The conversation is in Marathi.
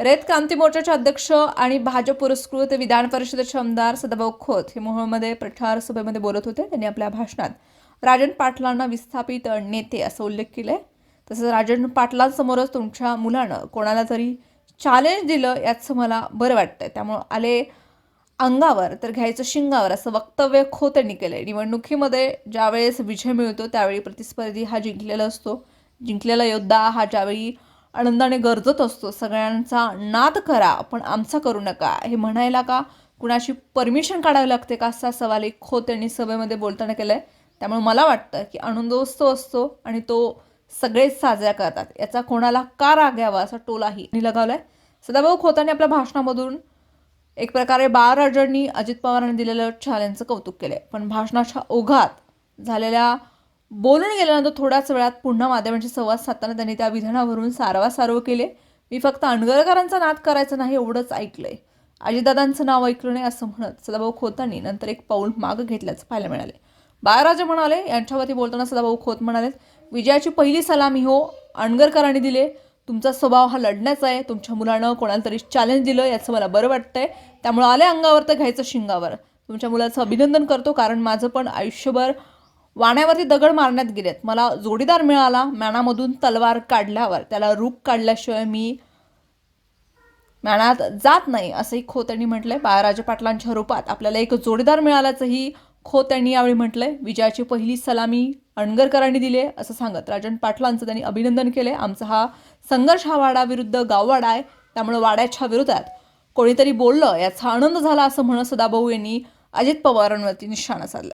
रेत क्रांती मोर्चाचे अध्यक्ष आणि भाजप पुरस्कृत विधान परिषदेचे आमदार सदाभाऊ खोत हे मोहोळमध्ये प्रचार सभेमध्ये बोलत होते. त्यांनी आपल्या भाषणात राजन पाटलांना विस्थापित नेते असं उल्लेख केलाय. तसंच राजन पाटलांसमोरच तुमच्या मुलानं कोणाला तरी चॅलेंज दिलं याचं मला बरं वाटतंय. त्यामुळं आले अंगावर तर घ्यायचं शिंगावर असं वक्तव्य खोत यांनी केलंय. निवडणुकीमध्ये ज्यावेळेस विजय मिळतो त्यावेळी प्रतिस्पर्धी हा जिंकलेला असतो. जिंकलेला योद्धा हा ज्यावेळी आनंदाने गरजत असतो. सगळ्यांचा नाद करा पण आमचा करू नका. हे म्हणायला का? कुणाची परमिशन काढावी लागते का? असा सवाल एक खोत यांनी सभेमध्ये बोलताना केलाय. त्यामुळे मला वाटतं की आनंदोत्सव असतो आणि तो सगळेच साजरा करतात. याचा कोणाला का राग यावा असा टोलाही लगावला लगावलाय. सदाभाऊ खोतांनी आपल्या भाषणामधून एक प्रकारे बाळ अजित पवारांनी दिलेलं चॅलेंजचं कौतुक केलंय. पण भाषणाच्या ओघात झालेल्या बोलून गेल्यानंतर थोड्याच वेळात पुन्हा माध्यमांशी संवाद साधताना त्यांनी त्या विधानावरून सारवासारव केले. मी फक्त अणगरकरांचा नाद करायचा नाही एवढंच ऐकलंय. अजितदादांचं नाव ऐकलं नाही असं म्हणत सदाभाऊ खोतांनी नंतर एक पाऊल मागं घेतल्याचं पाहायला मिळाले. बाळराजे म्हणाले यांच्यावरती बोलताना सदाभाऊ खोत म्हणाले विजयाची पहिली सलामी हो अणगरकरांनी दिले तुमचा स्वभाव हा लढण्याचा आहे. तुमच्या मुलानं कोणाला तरी चॅलेंज दिलं याचं मला बरं वाटतंय. त्यामुळं आले अंगावर तर घ्यायचं शिंगावर. तुमच्या मुलाचं अभिनंदन करतो कारण माझं पण आयुष्यभर वाण्यावरती दगड मारण्यात गेलेत. मला जोडीदार मिळाला मॅनामधून तलवार काढल्यावर. त्याला रूप काढल्याशिवाय मी मॅनात जात नाही असंही खोत यांनी म्हटलंय बाळाराजे पाटलांच्या रूपात आपल्याला एक जोडीदार मिळाल्याचंही खो यांनी यावेळी म्हटलंय. विजयाची पहिली सलामी अणगरकरांनी दिले असं सांगत राजन पाटलांचं त्यांनी अभिनंदन केले आमचा हा संघर्ष हा वाडा विरुद्ध गाववाडा आहे त्यामुळे वाड्याच्या विरोधात कोणीतरी बोललं याचा आनंद झाला असं म्हणत सदाभाऊ यांनी अजित पवारांवरती निशाणा साधला.